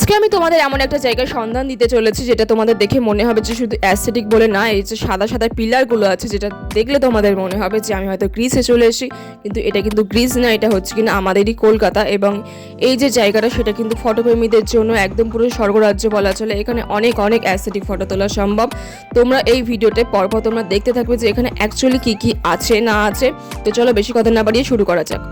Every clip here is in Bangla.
আজকে আমি তোমাদের এমন একটা জায়গার সন্ধান দিতে চলেছি যেটা তোমাদের দেখে মনে হবে যে শুধু অ্যাস্থেটিক বলে না, এই যে সাদা সাদা পিলারগুলো আছে যেটা দেখলে তোমাদের মনে হবে যে আমি হয়তো গ্রিসে চলে এসেছি, কিন্তু এটা কিন্তু গ্রিস না, এটা হচ্ছে কিনা আমাদেরই কলকাতা এবং এই যে জায়গাটা সেটা কিন্তু ফটোপ্রেমীদের জন্য একদম পুরো স্বর্গরাজ্য বলা চলে। এখানে অনেক অনেক অ্যাস্থেটিক ফটো তোলা সম্ভব। তোমরা এই ভিডিওতে পরপর তোমরা দেখতে থাকবে যে এখানে অ্যাকচুয়ালি কী কী আছে, না আছে। তো চলো বেশি কথা না বাড়িয়ে শুরু করা যাক।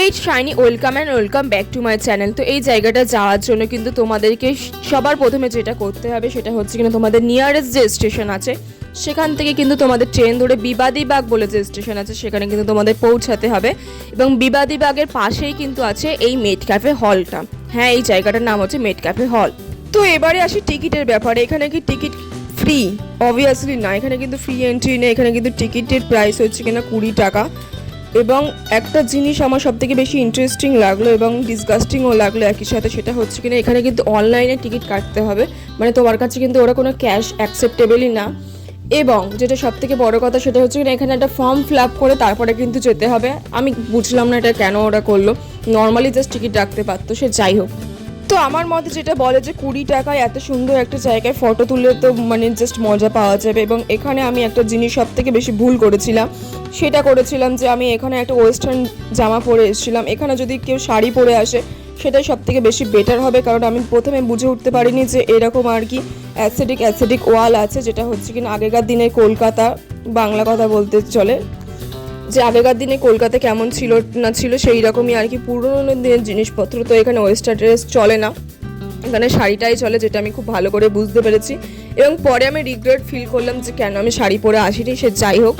Hey shiny welcome and welcome back to my channel তো এই জায়গাটা যাওয়ার জন্য কিন্তু তোমাদেরকে সবার প্রথমে যেটা করতে হবে সেটা হচ্ছে কিনা তোমাদের নিয়ারেস্ট যে স্টেশন আছে, সেখান থেকে কিন্তু তোমাদের ট্রেন ধরে বিবাদীবাগ বলে যে স্টেশন আছে, সেখানে কিন্তু তোমাদের পৌঁছাতে হবে। এবং বিবাদীবাগের পাশেই কিন্তু আছে এই মেড ক্যাফে হলটা হ্যাঁ এই জায়গাটার নাম হচ্ছে মেড ক্যাফে হল তো এবারে আসি টিকিটের ব্যাপারে। এখানে কি টিকিট ফ্রি অবভিয়াসলি না। এখানে কিন্তু ফ্রি এন্ট্রি নেই। এখানে কিন্তু টিকিটের প্রাইস হচ্ছে কিনা কুড়ি টাকা। এবং একটা জিনিস আমার সব থেকে বেশি ইন্টারেস্টিং লাগল এবং ডিসগাস্টিংও লাগল একই সাথে, সেটা হচ্ছে কিনা এখানে কিন্তু অনলাইনে টিকিট কাটতে হবে। মানে তোমার কাছে কিন্তু ওরা কোনো ক্যাশ অ্যাকসেপ্টেবলই না। এবং যেটা সব থেকে বড়ো কথা সেটা হচ্ছে কিনা এখানে একটা ফর্ম ফিল আপ করে তারপরে কিন্তু যেতে হবে। আমি বুঝলাম না এটা কেন ওরা করল। নর্মালি জাস্ট টিকিট রাখতে পারতো সে যাই হোক। তো আমার মতে যেটা বলে যে কুড়ি টাকায় এত সুন্দর একটা জায়গায় ফটো তুললে তো মানে জাস্ট মজা পাওয়া যাবে এবং এখানে আমি একটা জিনিস সব থেকে বেশি ভুল করেছিলাম, সেটা করেছিলাম যে আমি এখানে একটা ওয়েস্টার্ন জামা পরে এসেছিলাম। এখানে যদি কেউ শাড়ি পরে আসে, সেটাই সব থেকে বেশি বেটার হবে কারণ আমি প্রথমে বুঝে উঠতে পারিনি যে এরকম আর কি অ্যাসেটিক অ্যাসেটিক ওয়াল আছে যেটা হচ্ছে কিনা আগেকার দিনে কলকাতা বাংলা কথা বলতে চলে। যে আগেকার দিনে কলকাতা কেমন ছিল না ছিল সেই রকমই আর কি। পুরোনো দিনের জিনিসপত্র তো এখানে ওয়েস্টার্ন ড্রেস চলে না। এখানে শাড়িটাই চলে যেটা আমি খুব ভালো করে বুঝতে পেরেছি। এবং পরে আমি রিগ্রেট ফিল করলাম যে কেন আমি শাড়ি পরে আসিনি, সে যাই হোক।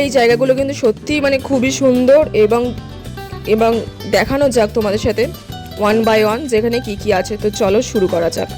এই জায়গাগুলো কিন্তু সত্যিই মানে খুবই সুন্দর এবং এবং দেখানো যাক তোমাদের সাথে ওয়ান বাই ওয়ান যেখানে কি কি আছে। তো চলো শুরু করা যাক।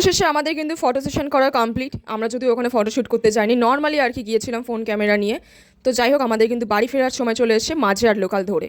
অবশেষে আমাদের কিন্তু ফটো সেশন করা কমপ্লিট আমরা যদি ওখানে ফটোশ্যুট করতে যাইনি নর্মালি আর কি গিয়েছিলাম ফোন ক্যামেরা নিয়ে। তো যাই হোক, আমাদের কিন্তু বাড়ি ফেরার সময় চলে এসেছে মাঝে আর লোকাল ধরে।